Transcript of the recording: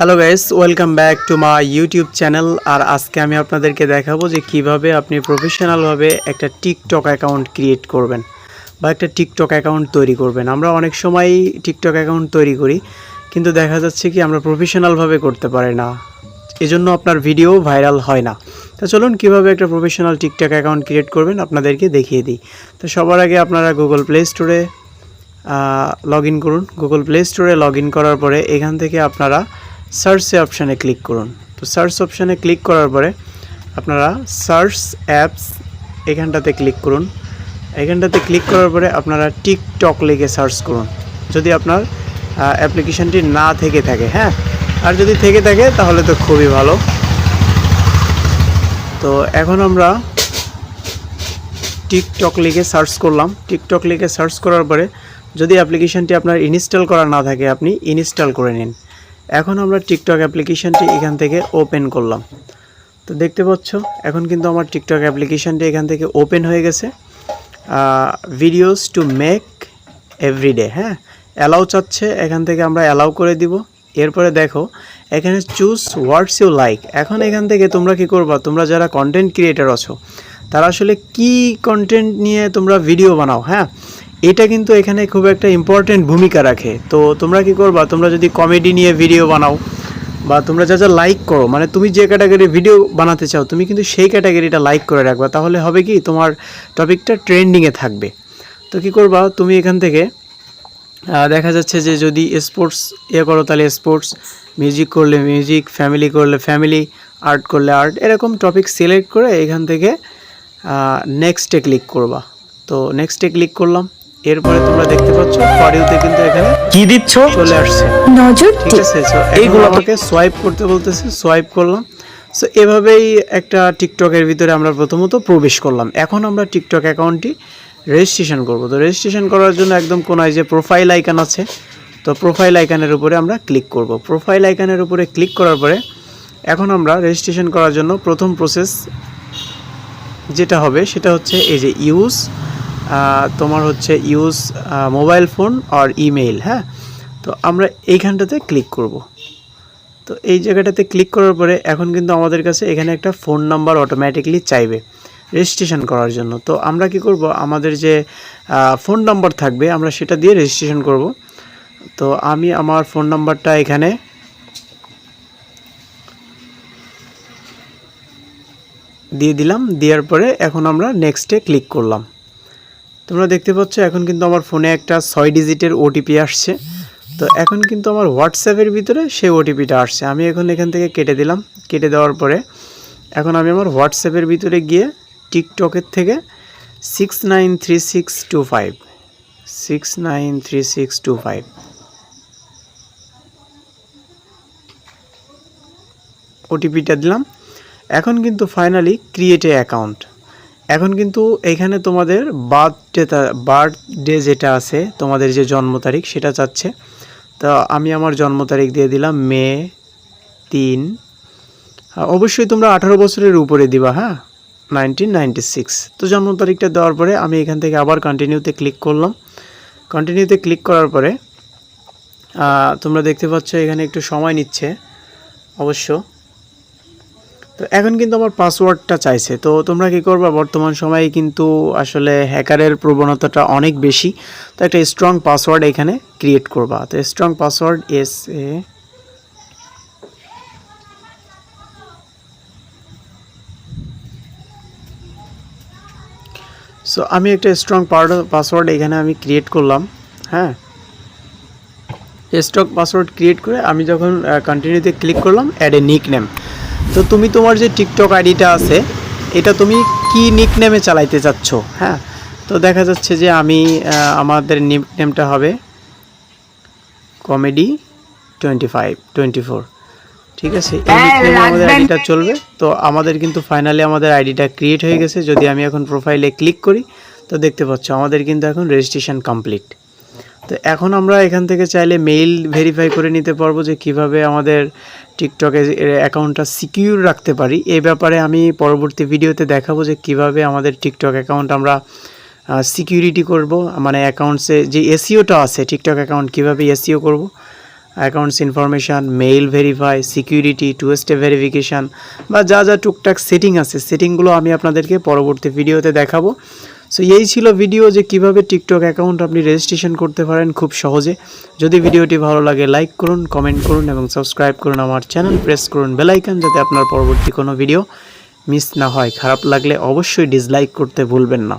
Hello guys welcome back to my YouTube channel আর আজকে আমি আপনাদেরকে দেখাবো যে কীভাবে আপনি প্রফেশনালভাবে একটা টিকটক অ্যাকাউন্ট ক্রিয়েট করবেন বা একটা টিকটক অ্যাকাউন্ট তৈরি করবেন। আমরা অনেক সময় টিকটক অ্যাকাউন্ট তৈরি করি, কিন্তু দেখা যাচ্ছে কি আমরা প্রফেশনালভাবে করতে পারি না। এজন্য আপনার ভিডিও ভাইরাল হয় না। তো চলুন কীভাবে একটা প্রফেশনাল টিকটক অ্যাকাউন্ট ক্রিয়েট করবেন আপনাদেরকে দেখিয়ে দিই। তো সবার আগে আপনারা গুগল প্লে স্টোরে লগ করুন। গুগল প্লে স্টোরে লগ করার পরে এখান থেকে আপনারা সার্চে অপশানে ক্লিক করুন। তো সার্চ অপশানে ক্লিক করার পরে আপনারা সার্চ অ্যাপস এখানটাতে ক্লিক করুন। এখানটাতে ক্লিক করার পরে আপনারা টিকটক লিখে সার্চ করুন। যদি আপনার অ্যাপ্লিকেশানটি না থেকে থাকে হ্যাঁ? আর যদি থেকে থাকে, তাহলে তো খুবই ভালো। তো এখন আমরা টিকটক লিখে সার্চ করলাম। টিকটক লিখে সার্চ করার পরে যদি অ্যাপ্লিকেশনটি আপনার ইনস্টল করা না থাকে, আপনি ইনস্টল করে নিন। এখন আমরা টিকটক অ্যাপ্লিকেশনটি এখান থেকে ওপেন করলাম। তো দেখতে পাচ্ছ, এখন কিন্তু আমার টিকটক অ্যাপ্লিকেশনটি এখান থেকে ওপেন হয়ে গেছে। ভিডিওস টু মেক এভরিডে হ্যাঁ? অ্যালাউ চাচ্ছে, এখান থেকে আমরা অ্যালাউ করে দিব। এরপরে দেখো, এখানে চুজ হোয়াটস ইউ লাইক এখন এখান থেকে তোমরা কি করবা? তোমরা যারা কন্টেন্ট ক্রিয়েটার আছো, তারা আসলে কি কন্টেন্ট নিয়ে তোমরা ভিডিও বানাও হ্যাঁ? এটা কিন্তু এখানে খুব একটা ইম্পর্টেন্ট ভূমিকা রাখে। তো তোমরা কি করবা? তোমরা যদি কমেডি নিয়ে ভিডিও বানাও বা তোমরা যা যা লাইক করো মানে তুমি যে ক্যাটাগরি ভিডিও বানাতে চাও, তুমি কিন্তু সেই ক্যাটাগরিটা লাইক করে রাখবা। তাহলে হবে কি? তোমার টপিকটা ট্রেন্ডিংয়ে থাকবে। তো কি করবা? তুমি এখান থেকে দেখা যাচ্ছে যে যদি স্পোর্টস ইয়ে করো, তাহলে স্পোর্টস মিউজিক করলে মিউজিক ফ্যামিলি করলে ফ্যামিলি আর্ট করলে আর্ট এরকম টপিক সিলেক্ট করে এখান থেকে নেক্সটে ক্লিক করবা। তো নেক্সটে ক্লিক করলাম। এরপরে তোমরা দেখতে পাচ্ছ ফরিউতে কিন্তু এখানে কি দিচ্ছ? চলে আসছে। নজর ঠিক আছে? এইগুলো আমাকে সোয়াইপ করতে বলতেছে সোয়াইপ করলাম। সো এভাবেই একটা টিকটকের ভিতরে আমরা প্রথমত প্রবেশ করলাম। এখন আমরা টিকটক অ্যাকাউন্টটি রেজিস্ট্রেশন করব। তো রেজিস্ট্রেশন করার জন্য একদম কোনায় যে প্রোফাইল আইকন আছে তো প্রোফাইল আইকনের উপরে আমরা ক্লিক করব। প্রোফাইল আইকনের উপরে ক্লিক করার পরে এখন আমরা রেজিস্ট্রেশন করার জন্য প্রথম প্রসেস যেটা হবে সেটা হচ্ছে এই যে ইউজ তোমার হচ্ছে ইউজ মোবাইল ফোন আর ইমেইল হ্যাঁ? তো আমরা এইখানটাতে ক্লিক করব। তো এই জায়গাটাতে ক্লিক করার পরে এখন কিন্তু আমাদের কাছে এখানে একটা ফোন নাম্বার অটোমেটিকলি চাইবে রেজিস্ট্রেশন করার জন্য। তো আমরা কি করব? আমাদের যে ফোন নাম্বার থাকবে, আমরা সেটা দিয়ে রেজিস্ট্রেশন করব। তো আমি আমার ফোন নাম্বারটা এখানে দিয়ে দিলাম, দেওয়ার পরে এখন আমরা নেক্সটে ক্লিক করলাম। তোমরা দেখতে পাচ্ছ, এখন কিন্তু আমার ফোনে একটা ছয় ডিজিটের ওটিপি আসছে। তো এখন কিন্তু আমার হোয়াটসঅ্যাপের ভিতরে সেই ওটিপিটা আসছে। আমি এখন এখান থেকে কেটে দিলাম। কেটে দেওয়ার পরে এখন আমি আমার হোয়াটসঅ্যাপের ভিতরে গিয়ে টিকটকের থেকে six nine three six two five six nine three six two five ওটিপিটা দিলাম। এখন কিন্তু ফাইনালি ক্রিয়েট অ্যাকাউন্ট এখন কিন্তু এখানে তোমাদের বার্থডে বার্থডে যেটা আছে, তোমাদের যে জন্ম তারিখ, সেটা চাচ্ছে। তো আমি আমার জন্ম তারিখ দিয়ে দিলাম, মে তিন। অবশ্যই তোমরা আঠারো বছরের উপরে দিবা হ্যাঁ? নাইনটিন তো জন্ম তারিখটা দেওয়ার পরে আমি এখান থেকে আবার কন্টিনিউতে ক্লিক করলাম। কন্টিনিউতে ক্লিক করার পরে তোমরা দেখতে পাচ্ছ এখানে একটু সময় নিচ্ছে, অবশ্য। তো এখন কিন্তু আমার পাসওয়ার্ডটা চাইছে। তো তোমরা কি করবা? বর্তমান সময়ে কিন্তু আসলে হ্যাকারের প্রবণতাটা অনেক বেশি। তো একটা স্ট্রং পাসওয়ার্ড এখানে ক্রিয়েট করবা। তো strong password as a so আমি একটা স্ট্রং পাসওয়ার্ড এখানে আমি ক্রিয়েট করলাম। হ্যাঁ? স্টক পাসওয়ার্ড ক্রিয়েট করে আমি যখন কন্টিনিউতে ক্লিক করলাম অ্যাড এ নিক নেম তো তুমি তোমার যে টিকটক আইডিটা আছে এটা তুমি কি নিক নেমে চালাইতে চাচ্ছ? হ্যাঁ? তো দেখা যাচ্ছে যে আমি আমাদের নিক নেমটা হবে comedy twenty five twenty four ঠিক আছে? এই নিকনেমে আমাদের আইডিটা চলবে। তো আমাদের কিন্তু ফাইনালি আমাদের আইডিটা ক্রিয়েট হয়ে গেছে। যদি আমি এখন প্রোফাইলে ক্লিক করি তো দেখতে পাচ্ছ আমাদের কিন্তু এখন রেজিস্ট্রেশন কমপ্লিট তো এখন আমরা এখান থেকে চাইলে মেইল ভেরিফাই করে নিতে পারব যে কীভাবে আমাদের টিকটকে অ্যাকাউন্টটা সিকিউর রাখতে পারি। এ ব্যাপারে আমি পরবর্তী ভিডিওতে দেখাবো যে কীভাবে আমাদের টিকটক অ্যাকাউন্ট আমরা সিকিউরিটি করব। মানে অ্যাকাউন্টসে যে এসিওটা আছে টিকটক অ্যাকাউন্ট কীভাবে এসিও করব। Accounts information mail verify security two step verification বা যা যা টুকটাক সেটিং আছে সেটিংগুলো আমি আপনাদেরকে পরবর্তী ভিডিওতে দেখাবো। সো এই ছিল ভিডিও যে কীভাবে টিকটক অ্যাকাউন্ট আপনি রেজিস্ট্রেশন করতে পারেন খুব সহজে। যদি ভিডিওটি ভালো লাগে লাইক করুন কমেন্ট করুন এবং সাবস্ক্রাইব করুন আমার চ্যানেল প্রেস করুন বেলাইকান যাতে আপনার পরবর্তী কোনো ভিডিও মিস না হয়। খারাপ লাগলে অবশ্যই ডিসলাইক করতে ভুলবেন না।